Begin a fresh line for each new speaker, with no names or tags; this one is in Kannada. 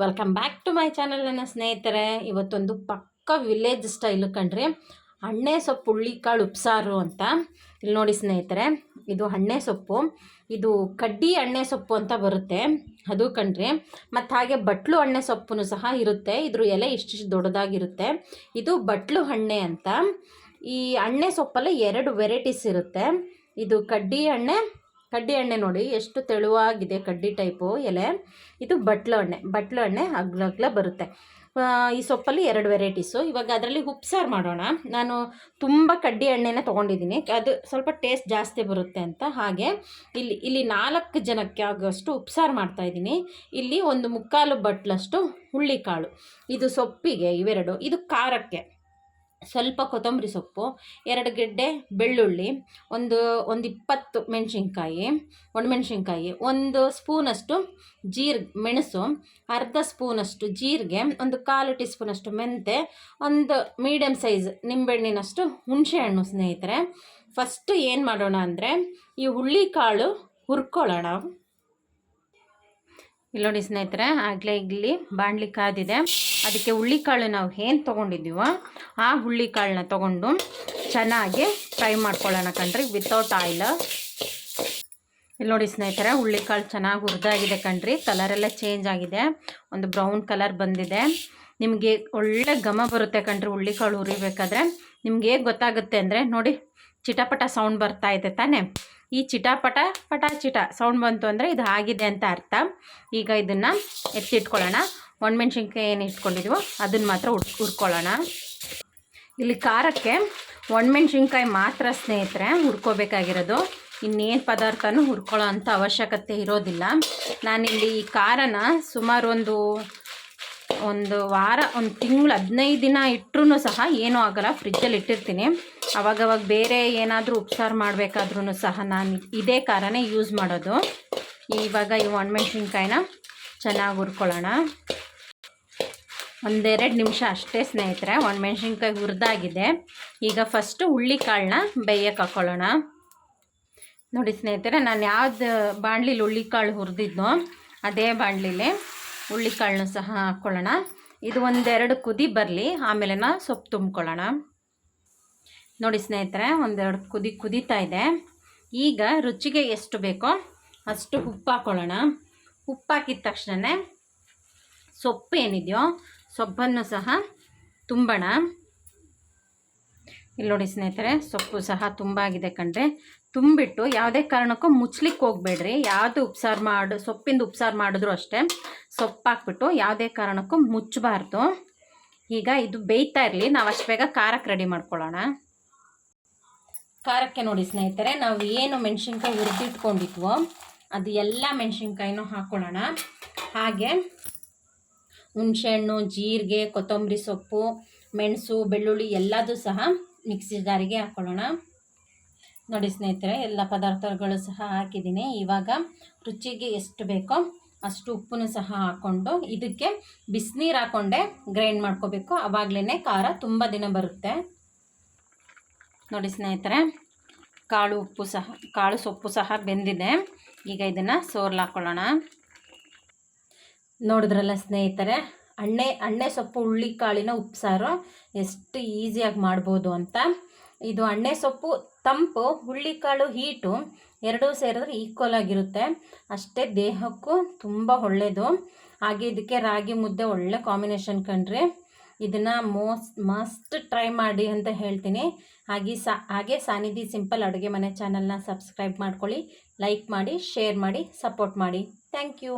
Welcome back to my channel ನನ್ನ ಸ್ನೇಹಿತರೆ. ಇವತ್ತೊಂದು ಪಕ್ಕ ವಿಲೇಜ್ ಸ್ಟೈಲು ಕಣ್ರಿ. ಹಣ್ಣೆ ಸೊಪ್ಪು, ಹುಳ್ಳಿಕಾಳು ಉಪ್ಸಾರು ಅಂತ. ಇಲ್ಲಿ ನೋಡಿ ಸ್ನೇಹಿತರೆ, ಇದು ಹಣ್ಣೆ ಸೊಪ್ಪು. ಇದು ಕಡ್ಡಿ ಹಣ್ಣೆ ಸೊಪ್ಪು ಅಂತ ಬರುತ್ತೆ. ಅದು ಕಣ್ರಿ. ಮತ್ತು ಹಾಗೆ ಬಟ್ಲು ಹಣ್ಣೆ ಸೊಪ್ಪು ಸಹ ಇರುತ್ತೆ. ಇದ್ರ ಎಲೆ ಇಷ್ಟಿಷ್ಟು ದೊಡ್ಡದಾಗಿರುತ್ತೆ. ಇದು ಬಟ್ಲು ಹಣ್ಣೆ ಅಂತ. ಈ ಹಣ್ಣೆ ಸೊಪ್ಪಲ್ಲಿ ಎರಡು ವೆರೈಟೀಸ್ ಇರುತ್ತೆ. ಇದು ಕಡ್ಡಿ ಎಣ್ಣೆ ಕಡ್ಡಿ ಎಣ್ಣೆ ನೋಡಿ, ಎಷ್ಟು ತೆಳುವಾಗಿದೆ ಕಡ್ಡಿ ಟೈಪು ಎಲೆ. ಇದು ಬಟ್ಲು ಎಣ್ಣೆ ಬಟ್ಲು ಎಣ್ಣೆ ಅಗ್ಲ ಅಗ್ಲ ಬರುತ್ತೆ. ಈ ಸೊಪ್ಪಲ್ಲಿ ಎರಡು ವೆರೈಟೀಸು. ಇವಾಗ ಅದರಲ್ಲಿ ಉಪ್ಸಾರು ಮಾಡೋಣ. ನಾನು ತುಂಬ ಕಡ್ಡಿ ಎಣ್ಣೆನ ತೊಗೊಂಡಿದ್ದೀನಿ. ಅದು ಸ್ವಲ್ಪ ಟೇಸ್ಟ್ ಜಾಸ್ತಿ ಬರುತ್ತೆ ಅಂತ. ಹಾಗೆ ಇಲ್ಲಿ ಇಲ್ಲಿ ನಾಲ್ಕು ಜನಕ್ಕೆ ಆಗೋಷ್ಟು ಉಪ್ಸಾರು ಮಾಡ್ತಾಯಿದ್ದೀನಿ ಇಲ್ಲಿ ಒಂದು ಮುಕ್ಕಾಲು ಬಟ್ಲಷ್ಟು ಹುಳ್ಳಿಕಾಳು. ಇದು ಸೊಪ್ಪಿಗೆ ಇವೆರಡು. ಇದು ಖಾರಕ್ಕೆ. ಸ್ವಲ್ಪ ಕೊತ್ತಂಬರಿ ಸೊಪ್ಪು, ಎರಡು ಗೆಡ್ಡೆ ಬೆಳ್ಳುಳ್ಳಿ, ಒಂದು ಒಂದು ಇಪ್ಪತ್ತು ಮೆಣಸಿನ್ಕಾಯಿ ಒಣಮೆಣ್ಸಿನ್ಕಾಯಿ ಒಂದು ಸ್ಪೂನಷ್ಟು ಜೀರ್, ಮೆಣಸು, ಅರ್ಧ ಸ್ಪೂನಷ್ಟು ಜೀರಿಗೆ, ಒಂದು ಕಾಲು ಟೀ ಸ್ಪೂನಷ್ಟು ಮೆಂತೆ, ಒಂದು ಮೀಡಿಯಮ್ ಸೈಜ್ ನಿಂಬೆಹಣ್ಣಿನಷ್ಟು ಹುಣಸೆಹಣ್ಣು ಸ್ನೇಹಿತರೆ. ಫಸ್ಟು ಏನು ಮಾಡೋಣ ಅಂದರೆ ಈ ಹುಳ್ಳಿಕಾಳು ಹುರ್ಕೊಳ್ಳೋಣ. ಇಲ್ಲಿ ನೋಡಿ ಸ್ನೇಹಿತರೆ, ಆಗಲೇ ಇಲ್ಲಿ ಬಾಣಲಿ ಕಾದಿದೆ. ಅದಕ್ಕೆ ಹುಳ್ಳಿಕಾಳು ನಾವು ಏನು ತೊಗೊಂಡಿದ್ದೀವೋ ಆ ಹುಳ್ಳಿಕಾಳನ್ನ ತೊಗೊಂಡು ಚೆನ್ನಾಗಿ ಫ್ರೈ ಮಾಡ್ಕೊಳ್ಳೋಣ ಕಣ್ರಿ ವಿತೌಟ್ ಆಯಿಲ್ ಇಲ್ಲಿ ನೋಡಿ ಸ್ನೇಹಿತರೆ, ಹುಳ್ಳಿಕಾಳು ಚೆನ್ನಾಗಿ ಹುರಿದಾಗಿದೆ ಕಣ್ರಿ, ಕಲರೆಲ್ಲ ಚೇಂಜ್ ಆಗಿದೆ. ಒಂದು ಬ್ರೌನ್ ಕಲರ್ ಬಂದಿದೆ. ನಿಮಗೆ ಒಳ್ಳೆ ಘಮ ಬರುತ್ತೆ ಕಣ್ರಿ ಹುಳ್ಳಿಕಾಳು ಹುರಿಬೇಕಾದ್ರೆ. ನಿಮ್ಗೆ ಹೇಗೆ ಗೊತ್ತಾಗುತ್ತೆ ಅಂದರೆ ನೋಡಿ, ಚಿಟಪಟ ಸೌಂಡ್ ಬರ್ತಾ ಇದೆ ತಾನೇ. ಈ ಚಿಟಾಪಟ ಪಟ ಚಿಟ ಸೌಂಡ್ ಬಂತು ಅಂದರೆ ಇದು ಆಗಿದೆ ಅಂತ ಅರ್ಥ. ಈಗ ಇದನ್ನು ಎತ್ತಿಟ್ಕೊಳ್ಳೋಣ. ಒಣಮೆಣ್ಸಿನ್ಕಾಯಿ ಏನು ಇಟ್ಕೊಂಡಿದ್ವೋ ಅದನ್ನು ಮಾತ್ರ ಹುಡ್ ಹುರ್ಕೊಳ್ಳೋಣ. ಇಲ್ಲಿ ಖಾರಕ್ಕೆ ಒಣಮೆಣ್ಸಿನ್ಕಾಯಿ ಮಾತ್ರ ಸ್ನೇಹಿತರೆ ಹುರ್ಕೋಬೇಕಾಗಿರೋದು. ಇನ್ನೇನು ಪದಾರ್ಥನೂ ಹುರ್ಕೊಳ್ಳೋ ಅಂಥ ಅವಶ್ಯಕತೆ ಇರೋದಿಲ್ಲ. ನಾನಿಲ್ಲಿ ಈ ಖಾರನ ಸುಮಾರು ಒಂದು ಒಂದು ವಾರ, ಒಂದು ತಿಂಗಳು, ಹದಿನೈದು ದಿನ ಇಟ್ಟರೂ ಸಹ ಏನೂ ಆಗಲ್ಲ. ಫ್ರಿಜ್ಜಲ್ಲಿ ಇಟ್ಟಿರ್ತೀನಿ. ಅವಾಗವಾಗ ಬೇರೆ ಏನಾದರೂ ಉಪ್ಸಾರು ಮಾಡಬೇಕಾದ್ರೂ ಸಹ ನಾನು ಇದೇ ಖಾರನೇ ಯೂಸ್ ಮಾಡೋದು. ಇವಾಗ ಈ ಒಣಮೆಣ್ಸಿನ್ಕಾಯಿನ ಚೆನ್ನಾಗಿ ಹುರ್ಕೊಳ್ಳೋಣ. ಒಂದೆರಡು ನಿಮಿಷ ಅಷ್ಟೇ ಸ್ನೇಹಿತರೆ, ಒಣಮೆಣ್ಸಿನ್ಕಾಯಿ ಹುರಿದಾಗಿದೆ. ಈಗ ಫಸ್ಟು ಹುಳ್ಳಿಕಾಳನ್ನ ಬೇಯಕ್ಕೆ ಹಾಕ್ಕೊಳ್ಳೋಣ ನೋಡಿ ಸ್ನೇಹಿತರೆ, ನಾನು ಯಾವ್ದು ಬಾಣಲಿಲಿ ಹುಳ್ಳಿಕಾಳು ಹುರಿದಿದ್ನೋ, ಅದೇ ಬಾಣಲಿಲಿ ಹುಳ್ಳಿಕಾಳನ್ನ ಸಹ ಹಾಕ್ಕೊಳ್ಳೋಣ ಇದು ಒಂದೆರಡು ಕುದಿ ಬರಲಿ ಆಮೇಲೆ ಸೊಪ್ಪು ತುಂಬ್ಕೊಳ್ಳೋಣ. ನೋಡಿ ಸ್ನೇಹಿತರೆ, ಒಂದೆರಡು ಕುದಿ ಕುದೀತಾ ಇದೆ. ಈಗ ರುಚಿಗೆ ಎಷ್ಟು ಬೇಕೋ ಅಷ್ಟು ಉಪ್ಪು ಹಾಕ್ಕೊಳ್ಳೋಣ ಉಪ್ಪು ಹಾಕಿದ ತಕ್ಷಣ ಸೊಪ್ಪು ಏನಿದೆಯೋ ಸೊಪ್ಪನ್ನು ಸಹ ತುಂಬೋಣ. ಇಲ್ಲಿ ನೋಡಿ ಸ್ನೇಹಿತರೆ, ಸೊಪ್ಪು ಸಹ ತುಂಬ ಆಗಿದೆ ಕಣ್ರೆ. ತುಂಬಿಟ್ಟು ಯಾವುದೇ ಕಾರಣಕ್ಕೂ ಮುಚ್ಲಿಕ್ಕೆ ಹೋಗ್ಬೇಡ್ರಿ. ಯಾವುದು ಉಪ್ಸಾರು ಮಾಡಿ, ಸೊಪ್ಪಿಂದ ಉಪ್ಸಾರು ಮಾಡಿದ್ರು ಅಷ್ಟೇ. ಸೊಪ್ಪು ಹಾಕ್ಬಿಟ್ಟು ಯಾವುದೇ ಕಾರಣಕ್ಕೂ ಮುಚ್ಚಬಾರ್ದು. ಈಗ ಇದು ಬೇಯ್ತಾ ಇರಲಿ. ನಾವು ಅಷ್ಟು ಬೇಗ ಖಾರಕ್ಕೆ ರೆಡಿ ಮಾಡ್ಕೊಳ್ಳೋಣ. ಖಾರಕ್ಕೆ ನೋಡಿ ಸ್ನೇಹಿತರೆ, ನಾವು ಏನು ಮೆಣಸಿನ್ಕಾಯಿ ಹುರಿದಿಟ್ಕೊಂಡಿದ್ವೋ, ಅದು ಎಲ್ಲ ಮೆಣಸಿನ್ಕಾಯಿನೂ ಹಾಕ್ಕೊಳ್ಳೋಣ ಹಾಗೆ ಹುಣಸೆಹಣ್ಣು, ಜೀರಿಗೆ, ಕೊತ್ತಂಬರಿ ಸೊಪ್ಪು, ಮೆಣಸು, ಬೆಳ್ಳುಳ್ಳಿ ಎಲ್ಲದೂ ಸಹ ಮಿಕ್ಸಿ ಜಾರಿಗೆ ಹಾಕ್ಕೊಳ್ಳೋಣ ನೋಡಿ ಸ್ನೇಹಿತರೆ, ಎಲ್ಲ ಪದಾರ್ಥಗಳು ಸಹ ಹಾಕಿದ್ದೀನಿ. ಇವಾಗ ರುಚಿಗೆ ಎಷ್ಟು ಬೇಕೋ ಅಷ್ಟು ಉಪ್ಪನ್ನು ಸಹ ಹಾಕ್ಕೊಂಡು ಇದಕ್ಕೆ ಬಿಸಿನೀರು ಹಾಕ್ಕೊಂಡೆ ಗ್ರೈಂಡ್ ಮಾಡ್ಕೋಬೇಕು. ಆವಾಗಲೇ ಖಾರ ತುಂಬ ದಿನ ಬರುತ್ತೆ. ನೋಡಿ ಸ್ನೇಹಿತರೆ, ಕಾಳು ಉಪ್ಪು ಸಹ, ಕಾಳು ಸೊಪ್ಪು ಸಹ ಬೆಂದಿದೆ. ಈಗ ಇದನ್ನು ಸೋರ್ಲು ಹಾಕ್ಕೊಳ್ಳೋಣ ನೋಡಿದ್ರಲ್ಲ ಸ್ನೇಹಿತರೆ, ಅಣ್ಣೆ ಅಣ್ಣೆ ಸೊಪ್ಪು ಹುಳ್ಳಿ ಕಾಳಿನ ಉಪ್ಸಾರು ಎಷ್ಟು ಈಸಿಯಾಗಿ ಮಾಡ್ಬೋದು ಅಂತ. ಇದು ಅಣ್ಣೆ ಸೊಪ್ಪು, ತಂಪು ಹುಳ್ಳಿಕಾಳು ಹೀಟು ಎರಡೂ ಸೇರಿದ್ರೆ ಈಕ್ವಲ್ ಆಗಿರುತ್ತೆ. ಅಷ್ಟೇ ದೇಹಕ್ಕೂ ತುಂಬ ಒಳ್ಳೆಯದು ಹಾಗೆ ಇದಕ್ಕೆ ರಾಗಿ ಮುದ್ದೆ ಒಳ್ಳೆ ಕಾಂಬಿನೇಷನ್ ಕಣ್ರಿ. ಇದನ್ನು ಮೋಸ್ಟ್ ಮಸ್ಟ್ ಟ್ರೈ ಮಾಡಿ ಅಂತ ಹೇಳ್ತೀನಿ. ಹಾಗೆ ಸಾ, ಹಾಗೆ ಸಾನಿಧಿ ಸಿಂಪಲ್ ಅಡುಗೆ ಮನೆ ಚಾನಲ್ನ ಸಬ್ಸ್ಕ್ರೈಬ್ ಮಾಡ್ಕೊಳ್ಳಿ ಲೈಕ್ ಮಾಡಿ ಶೇರ್ ಮಾಡಿ ಸಪೋರ್ಟ್ ಮಾಡಿ. Thank you